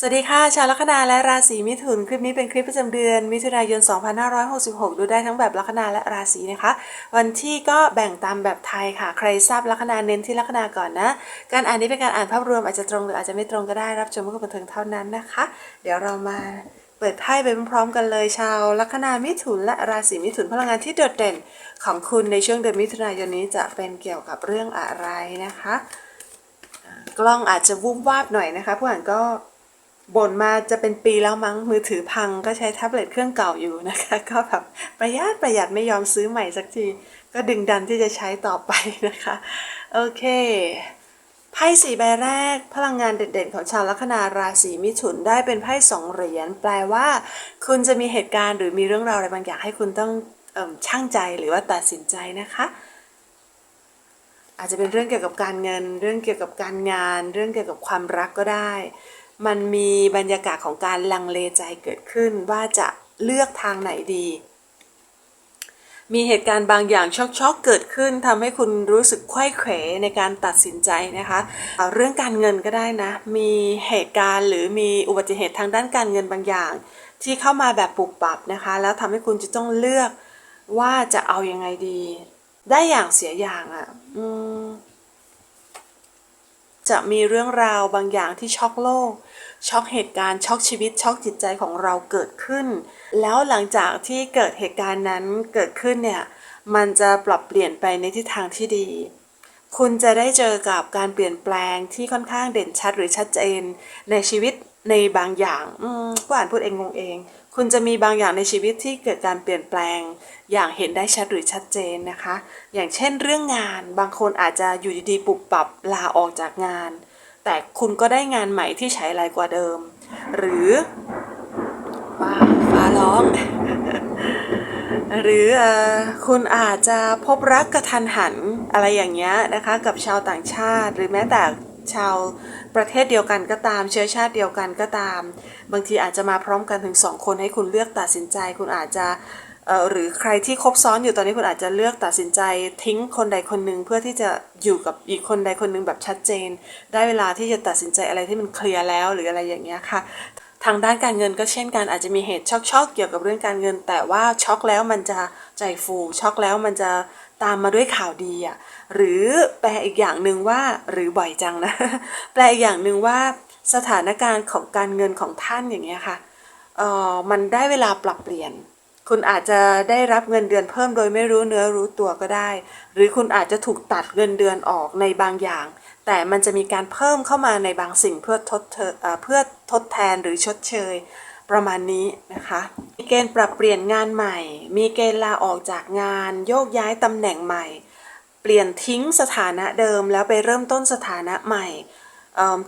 สวัสดีค่ะ ชาวลัคนาและราศีมิถุน คลิปนี้เป็นคลิปประจำเดือน มิถุนายน 2566 ดูได้ทั้งแบบลัคนาและราศีนะคะ วันที่ก็แบ่งตามแบบไทยค่ะ ใครทราบลัคนาเน้นที่ลัคนาก่อนนะ การอ่านนี้เป็นการอ่านภาพรวมอาจจะตรงหรืออาจจะไม่ตรงก็ได้รับชมเพื่อความบันเทิงเท่านั้นนะคะ เดี๋ยวเรามาเปิดไพ่ไปพร้อมๆกันเลย ชาวลัคนามิถุนและราศีมิถุนพลังงานที่โดดเด่นของคุณในช่วงเดือนมิถุนายนนี้จะเป็นเกี่ยวกับเรื่องอะไรนะคะ กล้องอาจจะวุ้มวาบหน่อยนะคะผู้อ่านก็ บ่นมาจะเป็นปีแล้วมั้งมือถือพังก็ใช้แท็บเล็ตเครื่องเก่าอยู่นะคะ ก็แบบประหยัดประหยัดไม่ยอมซื้อใหม่สักที ก็ดึงดันที่จะใช้ต่อไปนะคะ โอเคไพ่สี่ใบแรก พลังงานเด่นๆ ของชาวลัคนาราศีมิถุนได้เป็นไพ่สองเหรียญแปลว่า คุณจะมีเหตุการณ์หรือมีเรื่องราวอะไรบางอย่างให้คุณต้องอช่างใจหรือว่าตัดสินใจนะคะอาจจะเป็นเรื่องเกี่ยวกับการเงิน เรื่องเกี่ยวกับการงาน เรื่องเกี่ยวกับความรักก็ได้ มันมีบรรยากาศของการลังเลใจเกิดขึ้นว่าจะเลือกทางไหนดี มีเหตุการณ์บางอย่างช็อกๆเกิดขึ้นทำให้คุณรู้สึกไขว้เขวในการตัดสินใจนะคะเเรื่องการเงินก็ได้นะ มีเหตุการณ์หรือมีอุบัติเหตุทางด้านการเงินบางอย่าง ที่เข้ามาแบบปุบปับนะคะ แล้วทำให้คุณจะต้องเลือกว่าจะเอายังไงดี ได้อย่างเสียอย่างอะ่ะจะมีเรื่องราวบางอย่างที่ช็อกโลก ช็อกเหตุการณ์ช็อกชีวิตช็อกจิตใจของเราเกิดขึ้น แล้วหลังจากที่เกิดเหตุการณ์นั้นเกิดขึ้นเนี่ยมันจะปรับเปลี่ยนไปในทิศทางที่ดี คุณจะได้เจอกับการเปลี่ยนแปลงที่ค่อนข้างเด่นชัดหรือชัดเจนในชีวิตในบางอย่างผู้อ่านพูดเองงงเอง คุณจะมีบางอย่างในชีวิตที่เกิดการเปลี่ยนแปลง อย่างเห็นได้ชัดหรือชัดเจนนะคะ อย่างเช่นเรื่องงาน บางคนอาจจะอยู่ดีๆปุบปรับลาออกจากงาน แต่คุณก็ได้งานใหม่ที่ใช้ไรกว่าเดิม หรือว้าฟ้าร้อง หรืออคุณอาจจะพบรักกระทันหันอะไรอย่างเงี้ยนะคะ กับชาวต่างชาติ หรือแม้แต่ชาวประเทศเดียวกันก็ตาม เชื้อชาติเดียวกันก็ตาม บางทีอาจจะมาพร้อมกันถึงสองคนให้คุณเลือกตัดสินใจ คุณอาจจะ หรือใครที่คบซ้อนอยู่ตอนนี้คุณอาจจะเลือกตัดสินใจทิ้งคนใดคนหนึ่งเพื่อที่จะอยู่กับอีกคนใดคนหนึ่งแบบชัดเจน ได้เวลาที่จะตัดสินใจอะไรที่มันเคลียร์แล้วหรืออะไรอย่างเงี้ยค่ะทางด้านการเงินก็เช่นกันอาจจะมีเหตุช็อกๆเกี่ยวกับเรื่องการเงิน แต่ว่าช็อกแล้วมันจะใจฟูช็อกแล้วมันจะตามมาด้วยข่าวดีอะหรือแปลอีกอย่างหนึ่งว่าหรือบ่อยจังนะ แปลอีกอย่างหนึ่งว่าสถานการณ์ของการเงินของท่านอย่างเงี้ยค่ะเออมันได้เวลาปรับเปลี่ยน คุณอาจจะได้รับเงินเดือนเพิ่มโดยไม่รู้เนื้อรู้ตัวก็ได้ หรือคุณอาจจะถูกตัดเงินเดือนออกในบางอย่าง แต่มันจะมีการเพิ่มเข้ามาในบางสิ่งเพื่อทดเเพื่อทดแทนหรือชดเชย ประมาณนี้นะคะ มีเกณฑ์ปรับเปลี่ยนงานใหม่ มีเกณฑ์ลาออกจากงาน โยกย้ายตำแหน่งใหม่ เปลี่ยนทิ้งสถานะเดิมแล้วไปเริ่มต้นสถานะใหม่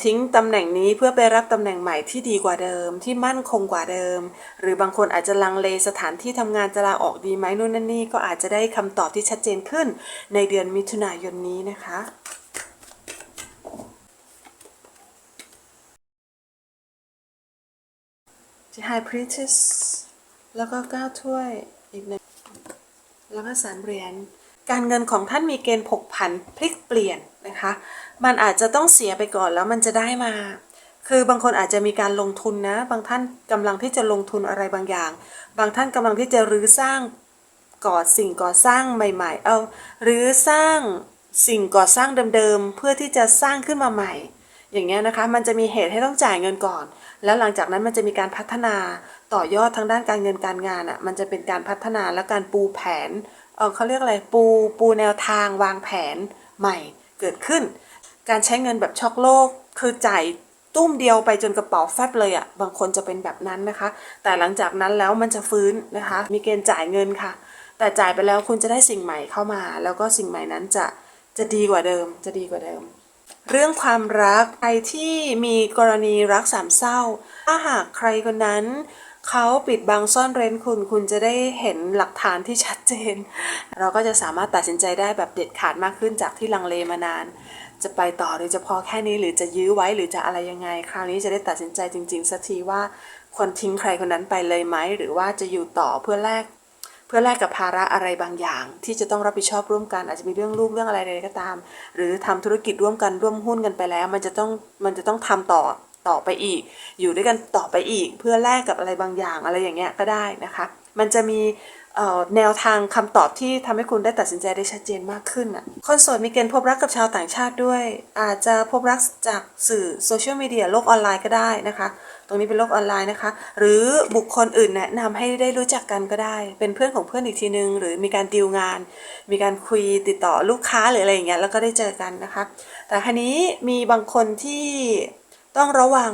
ทิ้งตำแหน่งนี้เพื่อไปรับตำแหน่งใหม่ที่ดีกว่าเดิม ที่มั่นคงกว่าเดิม หรือบางคนอาจจะลังเลสถานที่ทำงานจะลาออกดีไหมนู่นนั่นนี่ก็อาจจะได้คำตอบที่ชัดเจนขึ้น ในเดือนมิถุนายนนี้นะคะที่ High Priestess แล้วก็เก้าถ้วยอีกหนึ่งแล้วก็สามเหรียญ การเงินของท่านมีเกณฑ์ผกผันพลิกเปลี่ยนนะคะ มันอาจจะต้องเสียไปก่อนแล้วมันจะได้มา คือบางคนอาจจะมีการลงทุนนะ บางท่านกำลังที่จะลงทุนอะไรบางอย่าง บางท่านกำลังที่จะรื้อสร้างก่อสิ่งก่อสร้างใหม่ ๆ เอาหรือสร้างสิ่งก่อสร้างเดิมๆ เพื่อที่จะสร้างขึ้นมาใหม่ อย่างเงี้ยนะคะ มันจะมีเหตุให้ต้องจ่ายเงินก่อน แล้วหลังจากนั้นมันจะมีการพัฒนาต่อยอดทางด้านการเงินการงานอะ่ะ มันจะเป็นการพัฒนาและการปูแผน เเขาเรียกอะไรปูปูแนวทางวางแผนใหม่เกิดขึ้น การใช้เงินแบบช็อกโลก คือจ่ายตุ้มเดียวไปจนกระเป๋าแฟบเลยอะ่ะบางคนจะเป็นแบบนั้นนะคะ แต่หลังจากนั้นแล้วมันจะฟื้นนะคะ มีเกณฑ์จ่ายเงินค่ะ แต่จ่ายไปแล้วคุณจะได้สิ่งใหม่เข้ามา แล้วก็สิ่งใหม่นั้นจะจะดีกว่าเดิมจะดีกว่าเดิม เรื่องความรักใครที่มีกรณีรักสามเศร้า ถ้าหากใครคนนั้น เขาปิดบังซ่อนเร้นคุณ คุณจะได้เห็นหลักฐานที่ชัดเจน เราก็จะสามารถตัดสินใจได้แบบเด็ดขาดมากขึ้นจากที่ลังเลมานาน จะไปต่อหรือจะพอแค่นี้หรือจะยื้อไว้หรือจะอะไรยังไง คราวนี้จะได้ตัดสินใจจริงๆสักทีว่าควรทิ้งใครคนนั้นไปเลยไหม หรือว่าจะอยู่ต่อเพื่อแลกเพื่อแลกกับภาระอะไรบางอย่าง ที่จะต้องรับผิดชอบร่วมกันอาจจะมีเรื่องลูกเรื่องอะไรใดก็ตาม หรือทำธุรกิจร่วมกันร่วมหุ้นกันไปแล้ว มันจะต้องมันจะต้องทำต่อ ต่อไปอีก อยู่ด้วยกันต่อไปอีก เพื่อแลกกับอะไรบางอย่างอะไรอย่างเงี้ยก็ได้นะคะ มันจะมีแนวทางคำตอบที่ทำให้คุณได้ตัดสินใจได้ชัดเจนมากขึ้นอะคนโสดมีเกณฑ์พบรักกับชาวต่างชาติด้วย อาจจะพบรักจากสื่อโซเชียลมีเดียโลกออนไลน์ก็ได้นะคะ ตรงนี้เป็นโลกออนไลน์นะคะ หรือบุคคลอื่นแนะนำให้ได้รู้จักกันก็ได้ เป็นเพื่อนของเพื่อนอีกทีนึง หรือมีการดีลงาน มีการคุยติดต่อลูกค้าหรืออะไรอย่างเงี้ยแล้วก็ได้เจอกันนะคะ แต่ครนี้มีบางคนที่ ต้องระวัง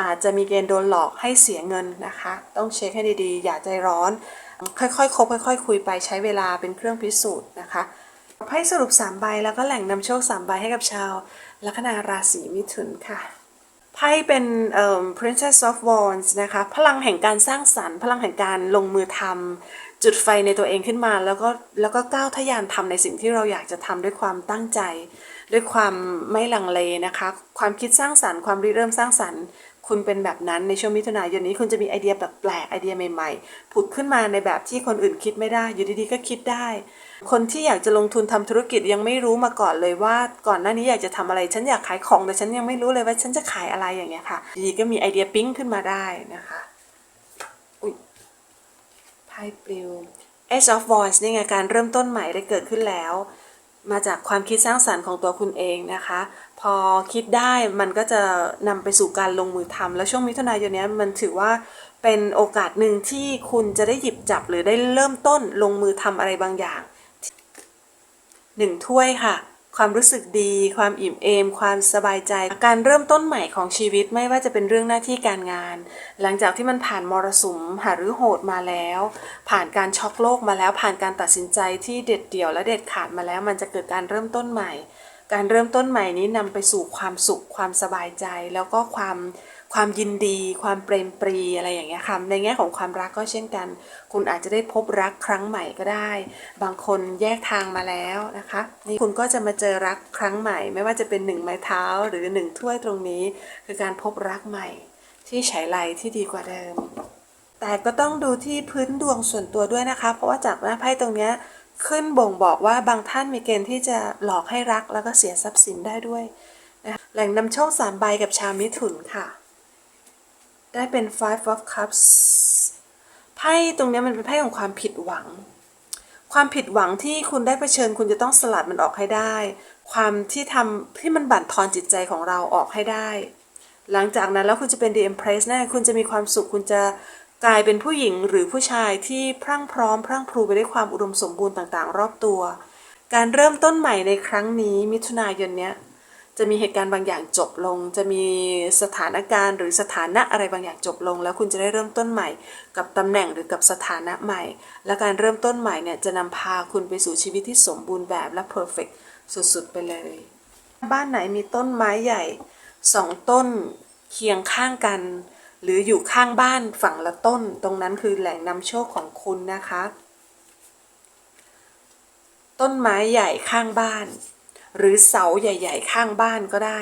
อาจจะมีเกณฑ์โดนหลอกให้เสียเงินนะคะ ต้องเช็คให้ดีๆ อย่าใจร้อน ค่อยๆคบค่อย ๆ คุยไปใช้เวลาเป็นเครื่องพิสูจน์นะคะไพ่สรุป 3 ใบแล้วก็แหล่งนำโชค 3 ใบให้กับชาวลัคนาราศีมิถุนค่ะไพ่เป็นเอ่อ Princess of Wands นะคะ พลังแห่งการสร้างสรรค์ พลังแห่งการลงมือทำ จุดไฟในตัวเองขึ้นมาแล้วก็แล้วก็ก้าวทะยานทำในสิ่งที่เราอยากจะทำด้วยความตั้งใจ ด้วยความไม่ลังเลนะคะ ความคิดสร้างสรรค์ความริเริ่มสร้างสรรค์คุณเป็นแบบนั้นในช่วงมิถุนายนนี้คุณจะมีไอเดียแบบแปลกไอเดียใหม่ๆ ผุดขึ้นมาในแบบที่คนอื่นคิดไม่ได้ อยู่ดีๆก็คิดได้ คนที่อยากจะลงทุนทำธุรกิจยังไม่รู้มาก่อนเลยว่าก่อนหน้านี้อยากจะทำอะไร ฉันอยากขายของแต่ฉันยังไม่รู้เลยว่าฉันจะขายอะไรอย่างเงี้ยค่ะดีๆก็มีไอเดียปิ๊งขึ้นมาได้นะคะ ไพ่ปลิว Ace of Wands นี่ไงการเริ่มต้นใหม่ได้เกิดขึ้นแล้ว มาจากความคิดสร้างสรรค์ของตัวคุณเองนะคะ พอคิดได้มันก็จะนำไปสู่การลงมือทำแล้วช่วงมิถุนายนนี้มันถือว่าเป็นโอกาสหนึ่งที่คุณจะได้หยิบจับหรือได้เริ่มต้นลงมือทำอะไรบางอย่างหนึ่งถ้วยค่ะ ความรู้สึกดี ความอิ่มเอม ความสบายใจ การเริ่มต้นใหม่ของชีวิตไม่ว่าจะเป็นเรื่องหน้าที่การงาน หลังจากที่มันผ่านมรสุมหารือโหดมาแล้ว ผ่านการช็อกโลกมาแล้ว ผ่านการตัดสินใจที่เด็ดเดี่ยวและเด็ดขาดมาแล้ว มันจะเกิดการเริ่มต้นใหม่ การเริ่มต้นใหม่นี้นำไปสู่ความสุข ความสบายใจ แล้วก็ความ ความยินดี ความเปรมปรีอะไรอย่างเงี้ยค่ะในแง่ของความรักก็เช่นกัน คุณอาจจะได้พบรักครั้งใหม่ก็ได้ บางคนแยกทางมาแล้วนะคะนี่คุณก็จะมาเจอรักครั้งใหม่ ไม่ว่าจะเป็นหนึ่งไม้เท้าหรือหนึ่งถ้วยตรงนี้ คือการพบรักใหม่ ที่ฉายไลที่ดีกว่าเดิม แต่ก็ต้องดูที่พื้นดวงส่วนตัวด้วยนะคะ เพราะว่าจากหน้าไพ่ตรงเนี้ยขึ้นบ่งบอกว่าบางท่านมีเกณฑ์ที่จะหลอกให้รักแล้วก็เสียทรัพย์สินได้ด้วยนะแหล่งนำโชคสามใบกับชาวมิถุนค่ะ ได้เป็น five of cups ไพ่ตรงนี้มันเป็นไพ่ของความผิดหวัง ความผิดหวังที่คุณได้เผชิญคุณจะต้องสลัดมันออกให้ได้ ความที่ทำที่มันบั่นทอนจิตใจของเราออกให้ได้ หลังจากนั้นแล้วคุณจะเป็น The Empress แน่คุณจะมีความสุขคุณจะกลายเป็นผู้หญิงหรือผู้ชายที่พรั่งพร้อม พรั่งพรูไปด้วยความอุดมสมบูรณ์ต่างๆ รอบตัว การเริ่มต้นใหม่ในครั้งนี้มิถุนายนเนี้ย จะมีเหตุการณ์บางอย่างจบลง จะมีสถานการณ์หรือสถานะอะไรบางอย่างจบลง แล้วคุณจะได้เริ่มต้นใหม่ กับตำแหน่งหรือกับสถานะใหม่ และการเริ่มต้นใหม่เนี่ยจะนำพาคุณไปสู่ชีวิตที่สมบูรณ์แบบและเพอร์เฟกสุดๆ ไปเลย บ้านไหนมีต้นไม้ใหญ่สองต้นเคียงข้างกัน หรืออยู่ข้างบ้านฝั่งละต้น ตรงนั้นคือแหล่งนำโชคของคุณนะคะ ต้นไม้ใหญ่ข้างบ้าน หรือเสาใหญ่ ๆ ข้างบ้านก็ได้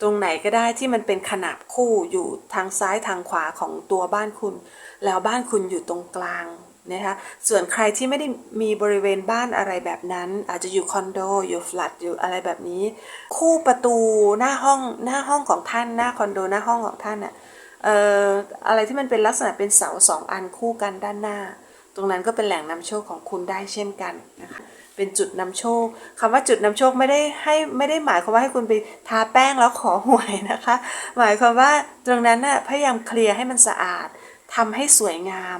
ตรงไหนก็ได้ที่มันเป็นขนาบคู่อยู่ทางซ้ายทางขวาของตัวบ้านคุณ แล้วบ้านคุณอยู่ตรงกลางนะคะส่วนใครที่ไม่ได้มีบริเวณบ้านอะไรแบบนั้น อาจจะอยู่คอนโดอยู่ฟลัดอยู่อะไรแบบนี้ คู่ประตูหน้าห้องหน้าห้องของท่านหน้าคอนโดหน้าห้องของท่านอะเอ่ออะไรที่มันเป็นลักษณะเป็นเสาสองอันคู่กันด้านหน้า ตรงนั้นก็เป็นแหล่งนำโชคของคุณได้เช่นกันนะคะ เป็นจุดนำโชคคำว่าจุดนำโชคไม่ได้ให้ไม่ได้หมายความว่าให้คุณไปทาแป้งแล้วขอหวยนะคะ หมายความว่าตรงนั้นน่ะพยายามเคลียร์ให้มันสะอาดทำให้สวยงาม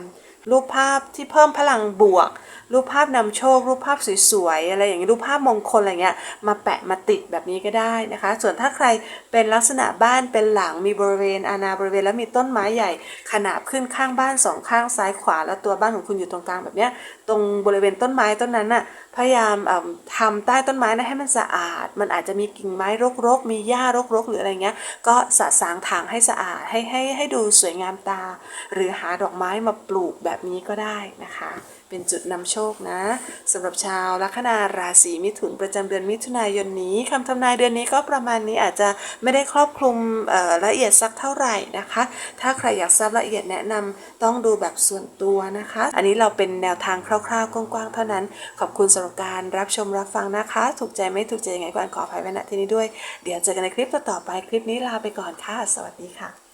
รูปภาพที่เพิ่มพลังบวก รูปภาพนำโชค รูปภาพสวยๆอะไรอย่างเงี้ยรูปภาพมงคลอะไรเงี้ยมาแปะมาติดแบบนี้ก็ได้นะคะ ส่วนถ้าใครเป็นลักษณะบ้านเป็นหลังมีบริเวณอาณาบริเวณแล้วมีต้นไม้ใหญ่ ขนาบขึ้นข้างบ้านสองข้างซ้ายขวา แล้วตัวบ้านของคุณอยู่ตรงกลางแบบเนี้ยตรงบริเวณต้นไม้ต้นนั้นน่ะพยายามเอิ่มทำใต้ต้นไม้นะให้มันสะอาด มันอาจจะมีกิ่งไม้รกๆ มีหญ้ารกๆ หรืออะไรเงี้ย ก็สะสางถางให้สะอาดให้ให้ให้ดูสวยงามตา หรือหาดอกไม้มาปลูกแบบนี้ก็ได้นะคะ เป็นจุดนำโชคนะสำหรับชาวลัคนาราศีมิถุนประจำเดือนมิถุนายนนี้คำทำนายเดือนนี้ก็ประมาณนี้อาจจะไม่ได้ครอบคลุมละเอียดสักเท่าไหร่นะคะ ถ้าใครอยากทราบละเอียดแนะนำต้องดูแบบส่วนตัวนะคะ อันนี้เราเป็นแนวทางคร่าวๆ กว้างๆ เท่านั้น ขอบคุณสำหรับการรับชมรับฟังนะคะ ถูกใจไม่ถูกใจยังไงก็ขออภัยไว้ณที่นี้ด้วย เดี๋ยวเจอกันในคลิปต่อๆไปคลิปนี้ลาไปก่อนค่ะ สวัสดีค่ะ